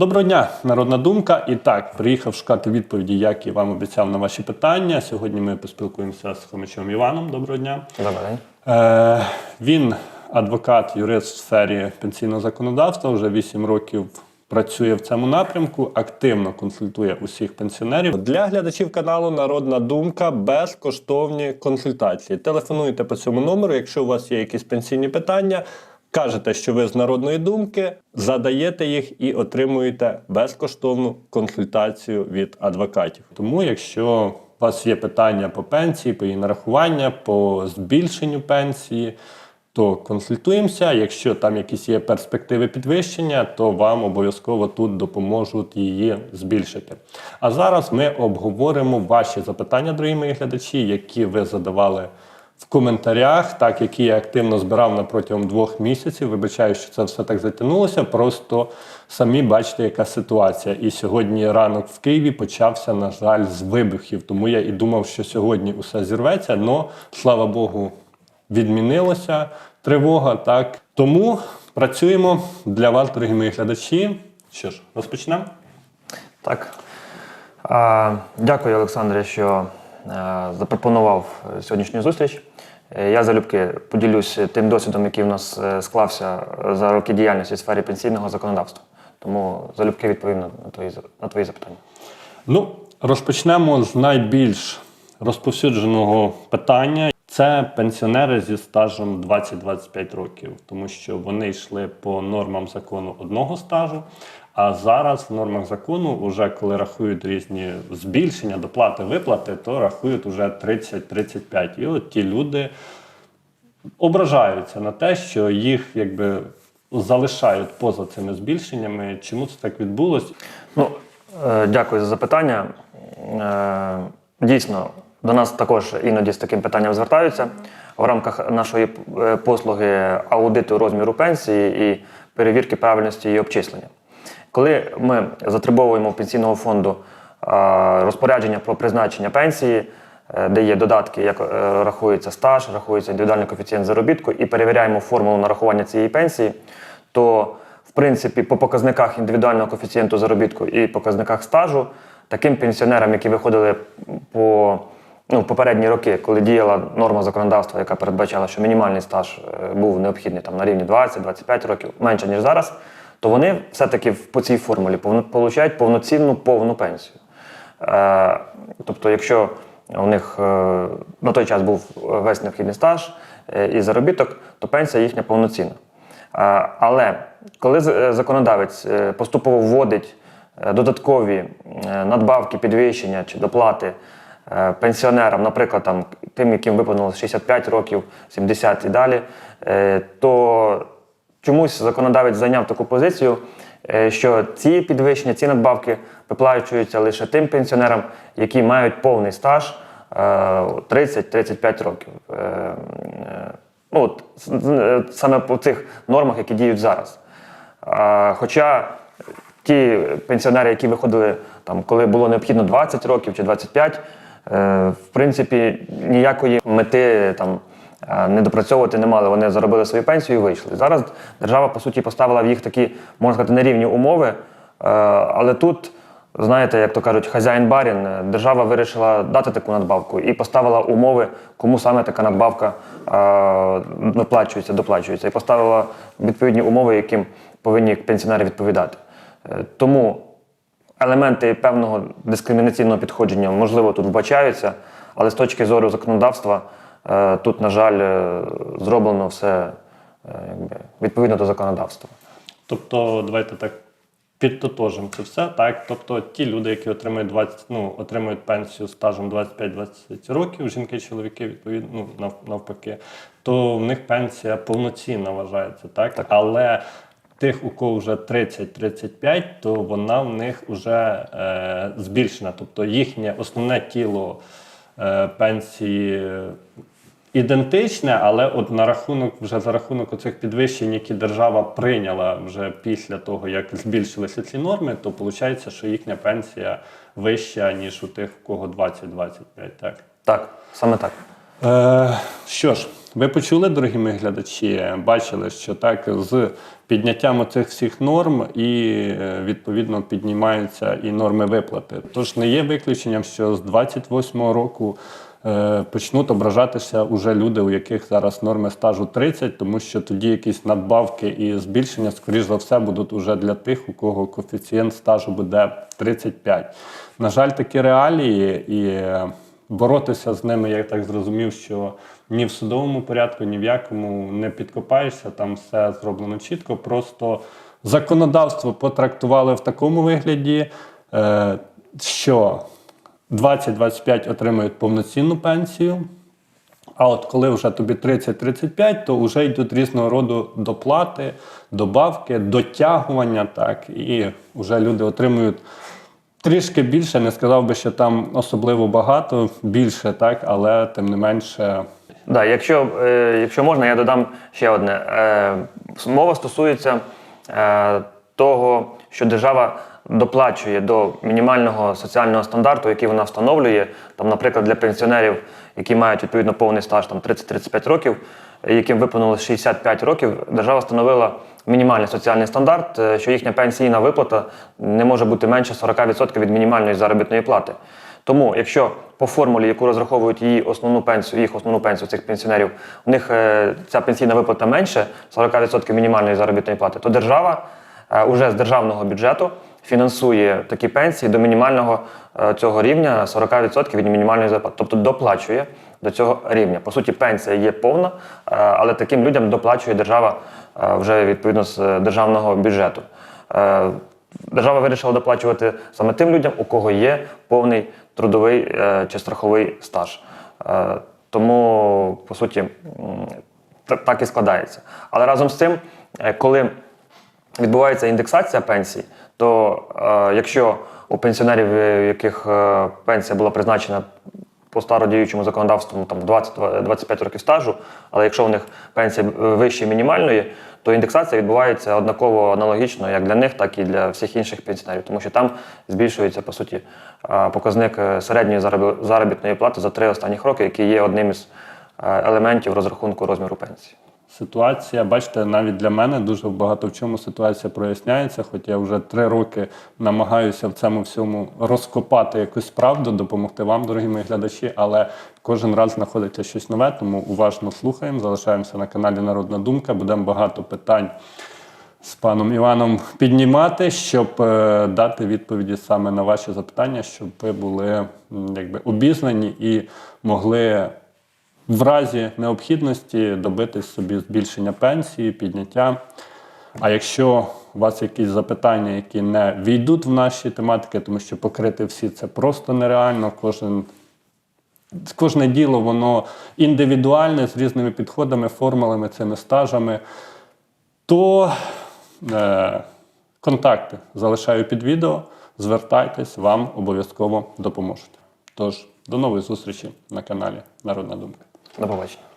Доброго дня, народна думка. І так, приїхав шукати відповіді, як і вам обіцяв на ваші питання. Сьогодні ми поспілкуємося з Хомичем Іваном. Доброго дня. Добрий день. Е, він адвокат, юрист в сфері пенсійного законодавства. Вже 8 років працює в цьому напрямку, активно консультує усіх пенсіонерів. Для глядачів каналу Народна Думка безкоштовні консультації. Телефонуйте по цьому номеру, якщо у вас є якісь пенсійні питання. Кажете, що ви з народної думки, задаєте їх і отримуєте безкоштовну консультацію від адвокатів. Тому, якщо у вас є питання по пенсії, по її нарахування, по збільшенню пенсії, то консультуємося. Якщо там якісь є перспективи підвищення, то вам обов'язково тут допоможуть її збільшити. А зараз ми обговоримо ваші запитання, дорогі мої глядачі, які ви задавали в коментарях, так які я активно збирав на протягом двох місяців. Вибачаю, що це все так затягнулося. Просто самі бачите, яка ситуація. І сьогодні ранок в Києві почався, на жаль, з вибухів. Тому я і думав, що сьогодні усе зірветься. але, слава Богу, відмінилося тривога. Так тому працюємо для вас, дорогі мої глядачі. Що ж, розпочнемо. Так. А, дякую, Олександре, що запропонував е, сьогоднішню зустріч. Е, Я залюбки поділюсь тим досвідом, який в нас е, склався за роки діяльності в сфері пенсійного законодавства. Тому залюбки відповім на, твої, на твої запитання. Ну, розпочнемо з найбільш розповсюдженого питання. Це пенсіонери зі стажем 20-25 років, тому що вони йшли по нормам закону одного стажу. А зараз в нормах закону, вже коли рахують різні збільшення, доплати, виплати, то рахують уже 30-35. І от ті люди ображаються на те, що їх якби залишають поза цими збільшеннями. Чому це так відбулось? Ну, е, дякую за запитання. Е, дійсно, до нас також іноді з таким питанням звертаються в рамках нашої е, послуги аудиту розміру пенсії і перевірки правильності її обчислення. Коли ми затребовуємо пенсійного фонду розпорядження про призначення пенсії, е, де є додатки, як е, рахується стаж, рахується індивідуальний коефіцієнт заробітку, і перевіряємо формулу нарахування цієї пенсії, то в принципі по показниках індивідуального коефіцієнту заробітку і показниках стажу таким пенсіонерам, які виходили по ну, в попередні роки, коли діяла норма законодавства, яка передбачала, що мінімальний стаж е, був необхідний там на рівні 20-25 років, менше ніж зараз, то вони все-таки по цій формулі получають повноцінну повну пенсію. Е, тобто, якщо у них е, на той час був весь необхідний стаж е, і заробіток, то пенсія їхня повноцінна. Але коли законодавець поступово вводить додаткові надбавки, підвищення чи доплати пенсіонерам, наприклад, там, тим, яким виповнилось 65 років, 70 і далі, то чомусь законодавець зайняв таку позицію, е, що ці підвищення, ці надбавки виплачуються лише тим пенсіонерам, які мають повний стаж е, 30-35 років. Е, е, Ну, от, е, саме по цих нормах, які діють зараз. Хоча ті пенсіонери, які виходили, там, коли було необхідно 20 років чи 25, е, в принципі, ніякої мети там, е, не мали. Вони заробили свою пенсію і вийшли. Зараз держава, по суті, поставила в їх такі, можна сказати, нерівні умови. Е, Але тут, знаєте, як то кажуть, хазяїн барін, е, держава вирішила дати таку надбавку і поставила умови, кому саме така надбавка е, виплачується, доплачується, і поставила відповідні умови, яким повинні пенсіонери відповідати. Тому елементи певного дискримінаційного підходження, можливо, тут вбачаються, але з точки зору законодавства тут, на жаль, е, зроблено все е, якби, відповідно до законодавства. Тобто, давайте так підтотожимо це все. Так, тобто, ті люди, які отримують 20, ну, отримують пенсію стажем 25-20 років, жінки, чоловіки, відповідно, ну, навпаки, то в них пенсія повноцінна вважається, так? Але тих, у кого вже 30-35, то вона в них вже е, збільшена. Тобто їхнє основне тіло е, пенсії ідентичне, але от на рахунок вже за рахунок оцих підвищень, які держава прийняла вже після того, як збільшилися ці норми, то виходить, що їхня пенсія вища, ніж у тих, у кого 20-25. Так. Так, саме так. Е, що ж, ви почули, дорогі мої глядачі, бачили, що так з підняттям оцих всіх норм і е, відповідно піднімаються і норми виплати. Тож не є виключенням, що з 28-го року почнуть ображатися уже люди, у яких зараз норми стажу 30, тому що тоді якісь надбавки і збільшення, скоріш за все, будуть уже для тих, у кого коефіцієнт стажу буде 35. На жаль, такі реалії і. е, боротися з ними, я так зрозумів, що ні в судовому порядку, ні в якому не підкопаєшся, там все зроблено чітко. Просто законодавство потрактували в такому вигляді, е, що 20-25 отримують повноцінну пенсію. А от коли вже тобі 30-35, то вже йдуть різного роду доплати, добавки, дотягування, так, і вже люди отримують трішки більше. Не сказав би, що там особливо багато, більше, так, але тим не менше. Да, якщо, е, якщо можна, я додам ще одне. Е, мова стосується е, того, що держава доплачує до мінімального соціального стандарту, який вона встановлює. Там, наприклад, для пенсіонерів, які мають відповідно повний стаж там 30-35 років, яким виповнилось 65 років, держава встановила мінімальний соціальний стандарт, е, що їхня пенсійна виплата не може бути менше 40% від мінімальної заробітної плати. Тому, якщо по формулі, яку розраховують її основну пенсію, їх основну пенсію цих пенсіонерів, у них е, ця пенсійна виплата менше 40% мінімальної заробітної плати, то держава е, уже з державного бюджету фінансує такі пенсії до мінімального е, цього рівня 40% від мінімальної зарплати, тобто доплачує до цього рівня. По суті, пенсія є повна, е, але таким людям доплачує держава е, вже відповідно з державного бюджету. Держава вирішила доплачувати саме тим людям, у кого є повний трудовий чи страховий стаж. Тому, по суті, так і складається. Але разом з тим, коли відбувається індексація пенсій, то е, якщо у пенсіонерів, е, у яких е, пенсія була призначена по стародіючому законодавству ну, там 20-25 років стажу, але якщо у них пенсія е, вище мінімальної, то індексація відбувається однаково аналогічно як для них, так і для всіх інших пенсіонерів, тому що там збільшується по суті е, показник середньої заробітної плати за три останніх роки, який є одним із елементів розрахунку розміру пенсії. Ситуація, бачите, навіть для мене дуже багато в чому ситуація проясняється, хоч я вже три роки намагаюся в цьому всьому розкопати якусь правду, допомогти вам, дорогі мої глядачі, але кожен раз знаходиться щось нове, тому уважно слухаємо, залишаємося на каналі Народна Думка. Будемо багато питань з паном Іваном піднімати, щоб е, дати відповіді саме на ваші запитання, щоб ви були якби обізнані і могли в разі необхідності добитись собі збільшення пенсії, підняття. А якщо у вас якісь запитання, які не війдуть в наші тематики, тому що покрити всі це просто нереально, кожен. Кожне діло воно індивідуальне з різними підходами, формулами, цими стажами, то е, контакти залишаю під відео. Звертайтесь, вам обов'язково допоможуть. Тож, до нової зустрічі на каналі Народна Думка. До побачення.